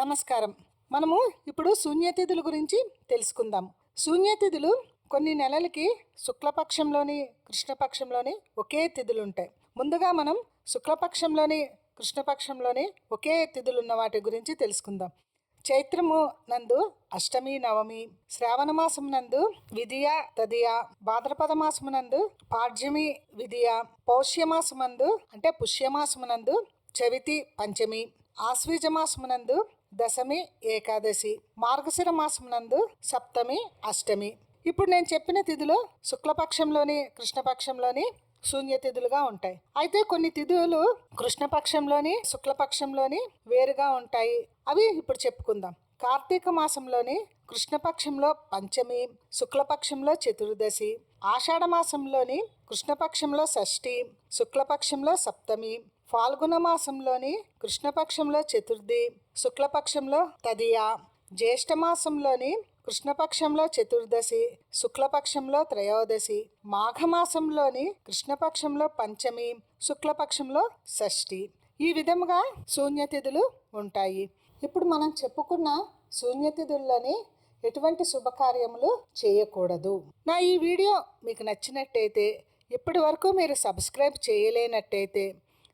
నమస్కారం. మనము ఇప్పుడు శూన్యతిథుల గురించి తెలుసుకుందాం. శూన్యతిథులు కొన్ని నెలలకి శుక్లపక్షంలోని కృష్ణపక్షంలోని ఒకే తిథులు ఉంటాయి ముందుగా మనం శుక్లపక్షంలోని కృష్ణపక్షంలోని ఒకే తిథులు ఉన్న వాటి గురించి తెలుసుకుందాం. చైత్రము నందు అష్టమి నవమి శ్రావణ మాసం నందు విధియ తదియ భాద్రపద మాసము నందు పాడ్యమి విధియ పౌష్యమాసమందు అంటే పుష్యమాసమునందు చవితి పంచమి ఆశ్వీజ మాసమునందు దశమి ఏకాదశి మార్గశిర మాసమునందు సప్తమి అష్టమి. ఇప్పుడు నేను చెప్పిన తిథులు శుక్లపక్షంలోని కృష్ణపక్షంలోని శూన్య తిథులుగా ఉంటాయి. అయితే కొన్ని తిథులు కృష్ణపక్షంలోని శుక్లపక్షంలోని వేరుగా ఉంటాయి. అవి ఇప్పుడు చెప్పుకుందాం. కార్తీక మాసంలోని కృష్ణపక్షంలో పంచమి శుక్లపక్షంలో చతుర్దశి ఆషాఢ మాసంలోని కృష్ణపక్షంలో షష్ఠి శుక్లపక్షంలో సప్తమి ఫాల్గుణ మాసంలోని కృష్ణపక్షంలో చతుర్థి శుక్లపక్షంలో తదియ జ్యేష్ఠమాసంలోని కృష్ణపక్షంలో చతుర్దశి శుక్లపక్షంలో త్రయోదశి మాఘమాసంలోని కృష్ణపక్షంలో పంచమి శుక్లపక్షంలో షష్ఠి. ఈ విధముగా శూన్యతిథులు ఉంటాయి. ఇప్పుడు మనం చెప్పుకున్న శూన్యతిథుల్లోని ఎటువంటి శుభకార్యములు చేయకూడదు. నా ఈ వీడియో మీకు నచ్చినట్టయితే ఇప్పటి వరకు మీరు సబ్స్క్రైబ్ చేయలేనట్టయితే